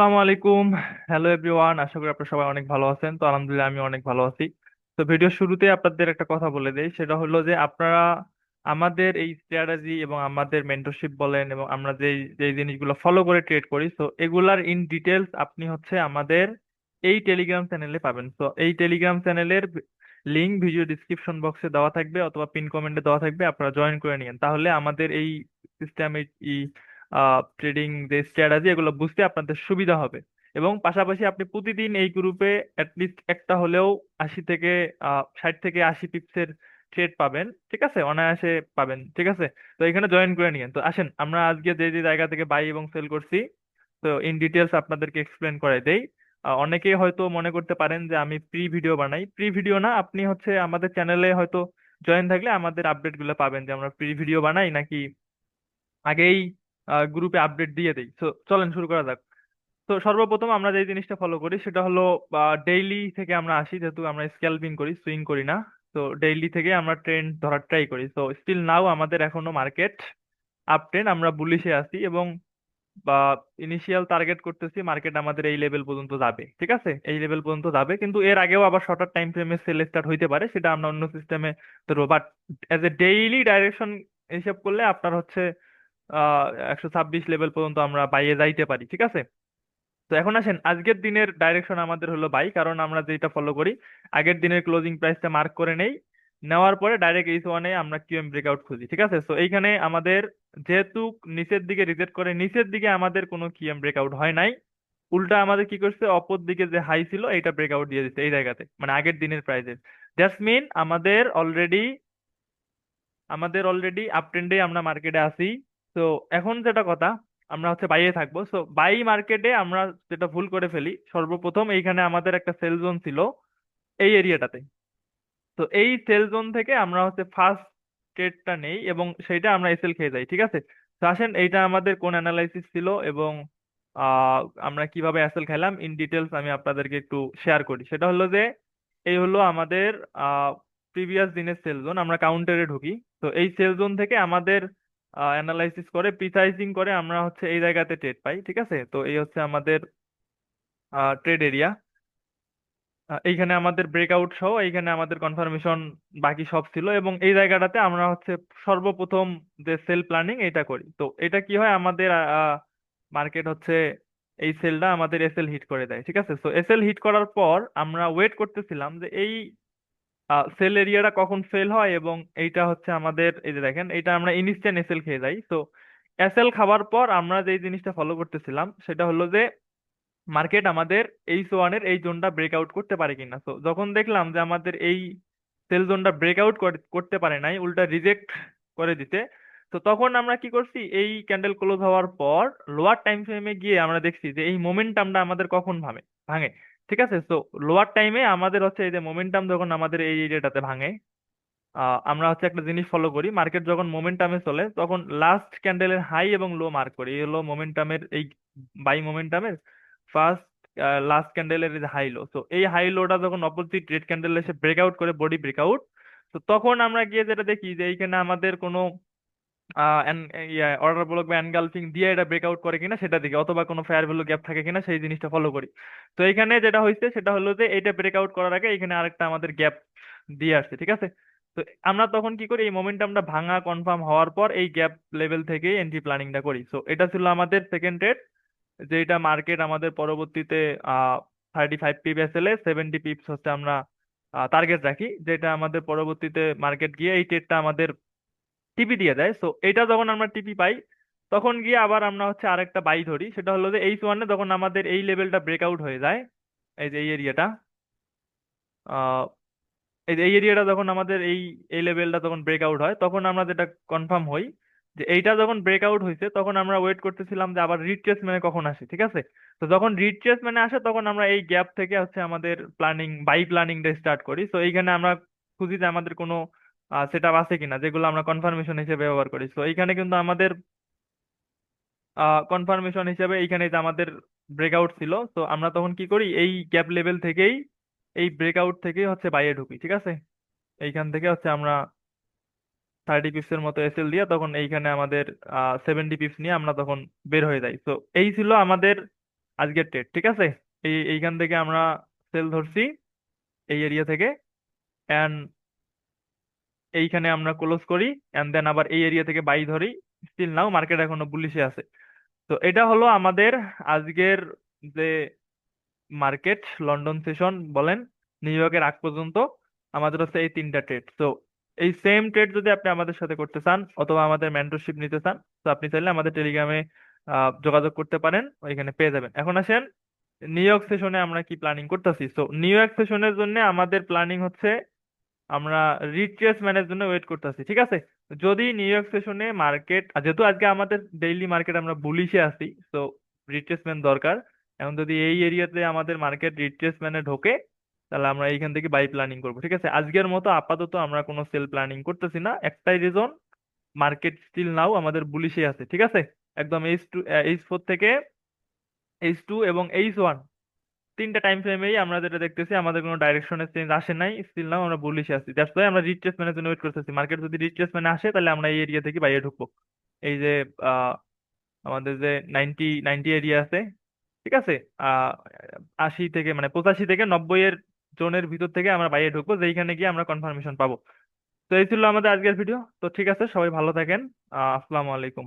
আসসালামু আলাইকুম। Hello everyone আশা করি আপনারা সবাই অনেক ভালো আছেন। তো আলহামদুলিল্লাহ আমি অনেক ভালো আছি। তো ভিডিওর শুরুতে আপনাদের একটা কথা বলে দেই, সেটা হলো যে আপনারা আমাদের এই স্ট্র্যাটেজি এবং আমাদের মেন্টরশিপ বলেন এবং আমরা যেই যেই জিনিসগুলো ফলো করে ট্রেড করি তো এগুলার ইন ডিটেলস আপনি হচ্ছে আমাদের এই টেলিগ্রাম চ্যানেলে পাবেন। তো এই টেলিগ্রাম চ্যানেলের লিঙ্ক ভিডিও ডিসক্রিপশন বক্সে দেওয়া থাকবে অথবা পিন কমেন্টে দেওয়া থাকবে, আপনারা জয়েন করে নিন তাহলে আমাদের এই সিস্টেম এই ট্রেডিং যে স্ট্র্যাটেজি এগুলো বুঝতে আপনাদের সুবিধা হবে। এবং পাশাপাশি আপনি প্রতিদিন এই গ্রুপে অ্যাটলিস্ট একটা হলেও আশি থেকে ষাট থেকে আশি পিপসের ট্রেড পাবেন, ঠিক আছে? অনায়াসে পাবেন, ঠিক আছে? তো এখানে জয়েন করে নিয়েন। তো আসেন, আমরা আজকে যে যে জায়গা থেকে বাই এবং সেল করছি, তো ইন ডিটেলস আপনাদেরকে এক্সপ্লেন করে দেই। অনেকেই হয়তো মনে করতে পারেন যে, আমি প্রি ভিডিও বানাই। প্রি ভিডিও না, আপনি হচ্ছে আমাদের চ্যানেলে হয়তো জয়েন থাকলে আমাদের আপডেটগুলো পাবেন যে, আমরা প্রি ভিডিও বানাই নাকি আগেই গ্রুপে আপডেট দিয়ে দেই। তো চলেন শুরু করা যাক। তো সর্বপ্রথম আমরা যে জিনিসটা ফলো করি, সেটা হলো ডেইলি থেকে আমরা আসি, যেহেতু আমরা স্ক্যালপিং করি সুইং করি না। তো ডেইলি থেকে আমরা ট্রেন্ড ধরার ট্রাই করি। তো স্টিল নাও আমাদের এখনও মার্কেট আপ ট্রেন্ড আমরা বুলিশে আছি এবং, বা ইনিশিয়াল টার্গেট করতেছি মার্কেট আমাদের এই লেভেল পর্যন্ত যাবে, ঠিক আছে? এই লেভেল পর্যন্ত যাবে, কিন্তু এর আগেও আবার শর্টার টাইম ফ্রেমে সেল স্টার্ট হইতে পারে, সেটা আমরা অন্য সিস্টেমে ধরবো। But as a daily direction হিসাব করলে আপনার হচ্ছে একশো ছাব্বিশ লেভেল পর্যন্ত আমরা বাইয়ে যাইতে পারি, ঠিক আছে? তো এখন আসেন, আজকের দিনের ডাইরেকশন আমাদের হলো বাই কারণ আমরা যেটা ফলো করি, আগের দিনের ক্লোজিং প্রাইসটা মার্ক করে নেই, নেওয়ার পরে ডাইরেক্ট এইচ ওয়ানে আমরা কিউএম ব্রেকআউট খুঁজি, ঠিক আছে? তো এইখানে আমাদের যেহেতু নিচের দিকে রিজেক্ট করে, নিচের দিকে আমাদের কোনো কিউএম ব্রেকআউট হয় নাই, উল্টা আমাদের কি করছে, অপর দিকে যে হাই ছিল এটা ব্রেকআউট দিয়ে দিচ্ছে এই জায়গাতে মানে আগের দিনের প্রাইসের দ্যাটস মিন আমাদের অলরেডি আমাদের অলরেডি আপ ট্রেন্ডে আমরা মার্কেটে আছি। তো এখন যেটা কথা, আমরা হচ্ছে বাইয়ে থাকব। সো বাই মার্কেটে আমরা যেটা ভুল করে ফেলি, সর্বপ্রথম এইখানে আমাদের একটা সেল জোন ছিল এই এরিয়াটাতে তো এই সেল জোন থেকে আমরা হচ্ছে ফার্স্ট ট্রেডটা নেই এবং সেইটা আমরা এসএল খেয়ে যাই, ঠিক আছে? তো আসেন, এইটা আমাদের কোন অ্যানালাইসিস ছিল এবং আমরা কীভাবে এসএল খেলাম? ইন ডিটেলস আমি আপনাদেরকে একটু শেয়ার করি। সেটা হলো যে, এই হলো আমাদের প্রিভিয়াস দিনের সেল জোন আমরা কাউন্টারে ঢুকি। তো এই সেল জোন থেকে আমাদের অ্যানালাইসিস করে প্রিসাইজিং করে আমরা হচ্ছে এই জায়গাতে ট্রেড পাই, ঠিক আছে? তো এই হচ্ছে আমাদের ট্রেড এরিয়া এইখানে আমাদের ব্রেকআউট সহ এইখানে আমাদের কনফার্মেশন বাকি সব ছিল এবং এই জায়গাটাতে আমরা হচ্ছে সর্বপ্রথম যে সেল প্ল্যানিং এটা করি। তো এটা কি হয়? আমাদের মার্কেট হচ্ছে এই সেলটা আমাদের এসএল হিট করে দেয়, ঠিক আছে? তো এসএল হিট করার পর আমরা ওয়েট করতেছিলাম যে এই সেল এরিয়াটা কখন ফেল হয় এবং এইটা হচ্ছে আমাদের, এই যে দেখেন এটা আমরা ইনস্ট্যান্ট এসএল খেয়ে যাই। তো এসএল খাওয়ার পর আমরা যে জিনিসটা ফলো করতেছিলাম, সেটা হলো যে মার্কেট আমাদের এই সোয়ানের এই জোনটা ব্রেকআউট করতে পারে কিনা। তো যখন দেখলাম যে আমাদের এই সেল জোনটা ব্রেকআউট করতে পারে নাই, উল্টা রিজেক্ট করে দিতে, তো তখন আমরা কি করছি, এই ক্যান্ডেল ক্লোজ হওয়ার পর লোয়ার টাইম ফ্রেমে গিয়ে আমরা দেখছি যে এই মোমেন্টামটা আমাদের কখন ভাঙে ভাঙে। ঠিক আছে? তো লোয়ার টাইমে আমাদের হচ্ছে এই যে মোমেন্টাম যখন আমাদের এই এরিয়াটাতে ভাঙে আমরা হচ্ছে একটা জিনিস ফলো করি। মার্কেট যখন মোমেন্টামে চলে, তখন লাস্ট ক্যান্ডেলের হাই এবং লো মার্ক করি। এই হলো মোমেন্টামের এই বাই মোমেন্টামের ফার্স্ট লাস্ট ক্যান্ডেলের হাই লো তো এই হাই লোটা যখন অপোজিট রেড ক্যান্ডেল এসে ব্রেকআউট করে বডি ব্রেকআউট তো তখন আমরা গিয়ে যেটা দেখি যে এইখানে আমাদের কোনো অর্ডার ব্লক বা এনগালফিং দিয়ে এটা ব্রেকআউট করে কিনা সেটা দিকে অথবা কোনো ফেয়ার ভ্যালু গ্যাপ থাকে কিনা সেই জিনিসটা ফলো করি। তো এখানে যেটা হয়েছে সেটা হলো যে এটা ব্রেকআউট করার আগে এখানে আরেকটা আমাদের গ্যাপ দিয়ে আসছে, ঠিক আছে? তো আমরা তখন কি করি, এই মোমেন্টামটা ভাঙা কনফার্ম হওয়ার পর এই গ্যাপ লেভেল থেকেই এন্ট্রি প্ল্যানিংটা করি। সো এটা ছিল আমাদের সেকেন্ড ট্রেড যেটা মার্কেট আমাদের পরবর্তীতে থার্টি ফাইভ পিপ এসএলে সেভেন্টি পিপস হচ্ছে আমরা টার্গেট রাখি, যেটা আমাদের পরবর্তীতে মার্কেট গিয়ে এই ট্রেডটা আমাদের টিপি দিয়ে দেয়। সো এটা যখন আমরা টিপি পাই, তখন গিয়ে আবার আমরা হচ্ছে আরেকটা বাই ধরি। সেটা হলো যে এই ওয়ানে যখন আমাদের এই লেভেলটা ব্রেকআউট হয়ে যায়, এই যে এই এরিয়াটা এই যে এই এরিয়াটা যখন আমাদের এই এই লেভেলটা যখন ব্রেকআউট হয়, তখন আমরা যেটা কনফার্ম হই যে এইটা যখন ব্রেকআউট হয়েছে তখন আমরা ওয়েট করতেছিলাম যে আবার রিট্রেসমেন্টে কখন আসে, ঠিক আছে? তো যখন রিট্রেসমেন্টে আসে, তখন আমরা এই গ্যাপ থেকে হচ্ছে আমাদের প্ল্যানিং বাই প্ল্যানিংটা স্টার্ট করি। তো এইখানে আমরা খুঁজি যে আমাদের কোনো সেট আপ আছে কিনা, যেগুলো আমরা কনফার্মেশন হিসেবে ব্যবহার করি। তো এইখানে কিন্তু আমাদের কনফার্মেশন হিসেবে এইখানে যে আমাদের ব্রেকআউট ছিল, তো আমরা তখন কি করি, এই গ্যাপ লেভেল থেকেই, এই ব্রেকআউট থেকেই হচ্ছে বাইরে ঢুকি, ঠিক আছে? এইখান থেকে হচ্ছে আমরা থার্টি পিপস এর মতো এসএল দিয়ে তখন এইখানে আমাদের সেভেন্টি পিপস নিয়ে আমরা তখন বের হয়ে যাই। তো এই ছিল আমাদের আজকের ট্রেড ঠিক আছে? এই, এইখান থেকে আমরা সেল ধরছি, এই এরিয়া থেকে অ্যান্ড এইখানে আমরা ক্লোজ করি অ্যান্ড দেন আবার এই এরিয়া থেকে বাই ধরি। স্টিল নাও মার্কেট এখনও বুলিশে আছে। তো এটা হলো আমাদের আজকের যে মার্কেট লন্ডন সেশন বলেন নিউ ইয়র্কের আগ পর্যন্ত, আমাদের হচ্ছে এই তিনটা ট্রেড তো এই সেম ট্রেড যদি আপনি আমাদের সাথে করতে চান, অথবা আমাদের মেন্টরশিপ নিতে চান, তো আপনি চাইলে আমাদের টেলিগ্রামে যোগাযোগ করতে পারেন, ওইখানে পেয়ে যাবেন। এখন আসেন নিউ ইয়র্ক সেশনে আমরা কি প্ল্যানিং করতেছি? তো নিউ ইয়র্ক সেশনের জন্য আমাদের প্ল্যানিং হচ্ছে আমরা রিট্রেসমেন্টের জন্য ওয়েট করতেছি, ঠিক আছে? যদি নিউ ইয়র্ক সেশনে মার্কেট যেহেতু আজকে আমাদের ডেইলি মার্কেট আমরা বুলিশে আছি তো রিট্রেসমেন্ট দরকার। এখন যদি এই এরিয়াতে আমাদের মার্কেট রিট্রেসমেন্টে ঢোকে, তাহলে আমরা এইখান থেকে বাই প্ল্যানিং করব, ঠিক আছে? আজকের মতো আপাতত আমরা কোনো সেল প্ল্যানিং করতেছি না। একটাই রিজন মার্কেট স্টিল নাও আমাদের বুলিশে আছে, ঠিক আছে? একদম এইচ টু এইচ ফোর থেকে এইচ টু এবং এইচ ওয়ান তিনটা টাইম ফ্রেমেই আমরা যেটা দেখতেছি, আমাদের কোনো ডাইরেকশনের চেঞ্জ আসে নাই স্টিল নাও আমরা বুলিশে আছি। দ্যাটস ওয়াই আমরা রিট্রেসমেন্টের জন্য ওয়েট করতেছি। মার্কেট যদি রিট্রেসমেন্ট আসে, তাহলে আমরা এই এরিয়া থেকে বাইরে ঢুকবো। এই যে আমাদের যে নাইনটি নাইনটি এরিয়া আছে, ঠিক আছে? আশি থেকে মানে পঁচাশি থেকে নব্বই এর জোনের ভিতর থেকে আমরা বাইরে ঢুকবো, যেইখানে গিয়ে আমরা কনফার্মেশন পাবো। তো এই ছিল আমাদের আজকের ভিডিও তো ঠিক আছে, সবাই ভালো থাকেন। আসসালামু আলাইকুম।